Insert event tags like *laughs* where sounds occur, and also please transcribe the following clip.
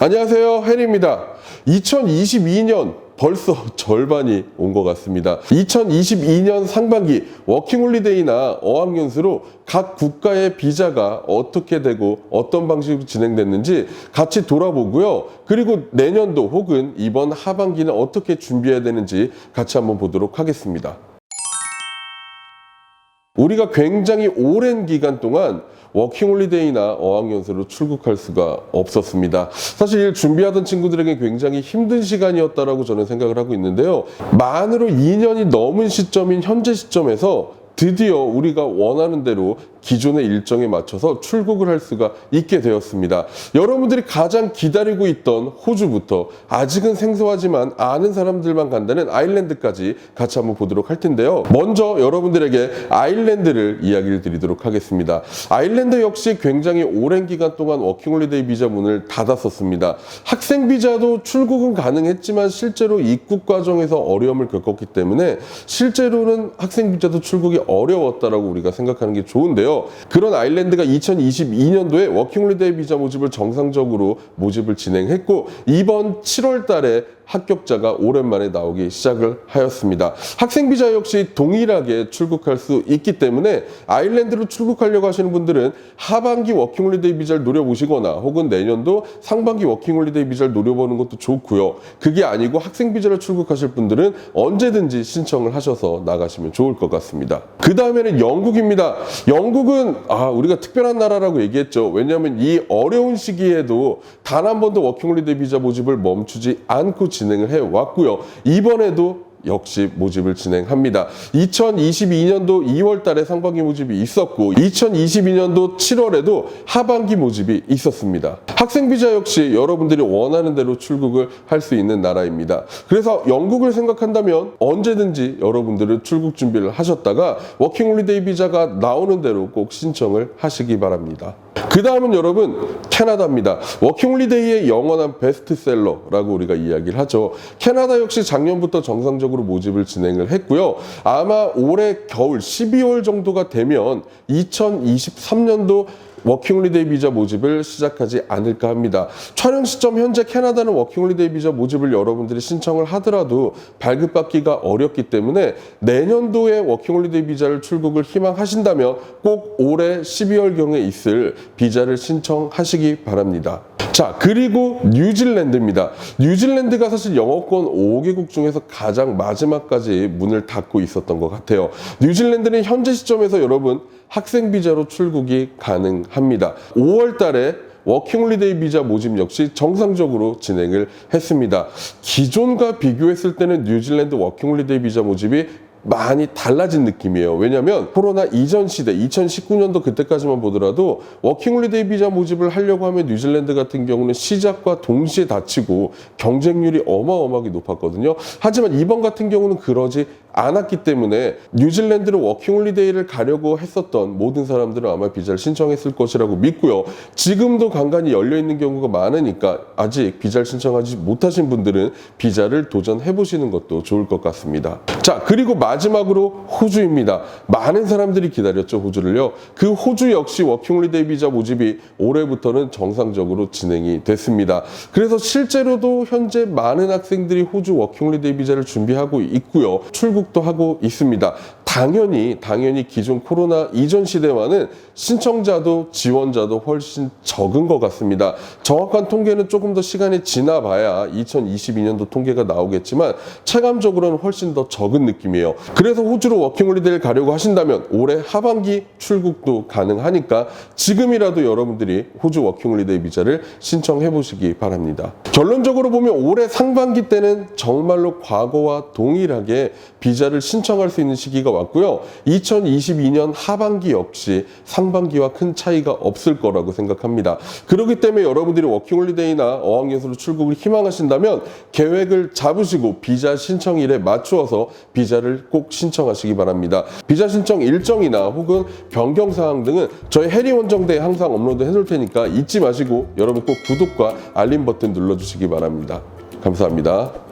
안녕하세요. 해리입니다. 2022년 벌써 *laughs* 절반이 온 것 같습니다. 2022년 상반기 워킹홀리데이나 어학연수로 각 국가의 비자가 어떻게 되고 어떤 방식으로 진행됐는지 같이 돌아보고요. 그리고 내년도 혹은 이번 하반기는 어떻게 준비해야 되는지 같이 한번 보도록 하겠습니다. 우리가 굉장히 오랜 기간 동안 워킹홀리데이나 어학연수로 출국할 수가 없었습니다. 사실 준비하던 친구들에게 굉장히 힘든 시간이었다라고 저는 생각을 하고 있는데요. 만으로 2년이 넘은 시점인 현재 시점에서 드디어 우리가 원하는 대로 기존의 일정에 맞춰서 출국을 할 수가 있게 되었습니다. 여러분들이 가장 기다리고 있던 호주부터 아직은 생소하지만 아는 사람들만 간다는 아일랜드까지 같이 한번 보도록 할 텐데요. 먼저 여러분들에게 아일랜드를 이야기를 드리도록 하겠습니다. 아일랜드 역시 굉장히 오랜 기간 동안 워킹홀리데이 비자 문을 닫았었습니다. 학생 비자도 출국은 가능했지만 실제로 입국 과정에서 어려움을 겪었기 때문에 실제로는 학생 비자도 출국이 어려웠다라고 우리가 생각하는 게 좋은데요. 그런 아일랜드가 2022년도에 워킹홀리데이 비자 모집을 정상적으로 모집을 진행했고 이번 7월 달에 합격자가 오랜만에 나오기 시작을 하였습니다. 학생 비자 역시 동일하게 출국할 수 있기 때문에 아일랜드로 출국하려고 하시는 분들은 하반기 워킹홀리데이 비자를 노려보시거나 혹은 내년도 상반기 워킹홀리데이 비자를 노려보는 것도 좋고요. 그게 아니고 학생 비자로 출국하실 분들은 언제든지 신청을 하셔서 나가시면 좋을 것 같습니다. 그 다음에는 영국입니다. 영국은 아 우리가 특별한 나라라고 얘기했죠. 왜냐하면 이 어려운 시기에도 단 한 번도 워킹홀리데이 비자 모집을 멈추지 않고 진행을 해 왔고요. 이번에도 역시 모집을 진행합니다. 2022년도 2월 달에 상반기 모집이 있었고 2022년도 7월에도 하반기 모집이 있었습니다. 학생 비자 역시 여러분들이 원하는 대로 출국을 할 수 있는 나라입니다. 그래서 영국을 생각한다면 언제든지 여러분들은 출국 준비를 하셨다가 워킹홀리데이 비자가 나오는 대로 꼭 신청을 하시기 바랍니다. 그 다음은 여러분 캐나다입니다. 워킹홀리데이의 영원한 베스트셀러라고 우리가 이야기를 하죠. 캐나다 역시 작년부터 정상적으로 모집을 진행을 했고요. 아마 올해 겨울 12월 정도가 되면 2023년도 워킹홀리데이 비자 모집을 시작하지 않을까 합니다. 촬영 시점 현재 캐나다는 워킹홀리데이 비자 모집을 여러분들이 신청을 하더라도 발급받기가 어렵기 때문에 내년도에 워킹홀리데이 비자를 출국을 희망하신다면 꼭 올해 12월경에 있을 비자를 신청하시기 바랍니다. 자, 그리고 뉴질랜드입니다. 뉴질랜드가 사실 영어권 5개국 중에서 가장 마지막까지 문을 닫고 있었던 것 같아요. 뉴질랜드는 현재 시점에서 여러분 학생 비자로 출국이 가능합니다. 5월 달에 워킹홀리데이 비자 모집 역시 정상적으로 진행을 했습니다. 기존과 비교했을 때는 뉴질랜드 워킹홀리데이 비자 모집이 많이 달라진 느낌이에요. 왜냐하면 코로나 이전 시대 2019년도 그때까지만 보더라도 워킹홀리데이 비자 모집을 하려고 하면 뉴질랜드 같은 경우는 시작과 동시에 닫히고 경쟁률이 어마어마하게 높았거든요. 하지만 이번 같은 경우는 그러지 않았기 때문에 뉴질랜드로 워킹홀리데이를 가려고 했었던 모든 사람들은 아마 비자를 신청했을 것이라고 믿고요. 지금도 간간히 열려 있는 경우가 많으니까 아직 비자를 신청하지 못하신 분들은 비자를 도전해 보시는 것도 좋을 것 같습니다. 자, 그리고 마지막으로 호주입니다. 많은 사람들이 기다렸죠, 호주를요. 그 호주 역시 워킹홀리데이 비자 모집이 올해부터는 정상적으로 진행이 됐습니다. 그래서 실제로도 현재 많은 학생들이 호주 워킹홀리데이 비자를 준비하고 있고요. 출국도 하고 있습니다. 당연히 당연히 기존 코로나 이전 시대와는 신청자도 지원자도 훨씬 적은 것 같습니다. 정확한 통계는 조금 더 시간이 지나봐야 2022년도 통계가 나오겠지만 체감적으로는 훨씬 더 적은 느낌이에요. 그래서 호주로 워킹홀리데이를 가려고 하신다면 올해 하반기 출국도 가능하니까 지금이라도 여러분들이 호주 워킹홀리데이 비자를 신청해 보시기 바랍니다. 결론적으로 보면 올해 상반기 때는 정말로 과거와 동일하게 비자를 신청할 수 있는 시기가 왔고요. 2022년 하반기 역시 상반기와 큰 차이가 없을 거라고 생각합니다. 그렇기 때문에 여러분들이 워킹홀리데이나 어학연수로 출국을 희망하신다면 계획을 잡으시고 비자 신청일에 맞추어서 비자를 꼭 신청하시기 바랍니다. 비자 신청 일정이나 혹은 변경 사항 등은 저희 해리 원정대에 항상 업로드 해놓을 테니까 잊지 마시고 여러분 꼭 구독과 알림 버튼 눌러주시기 바랍니다. 감사합니다.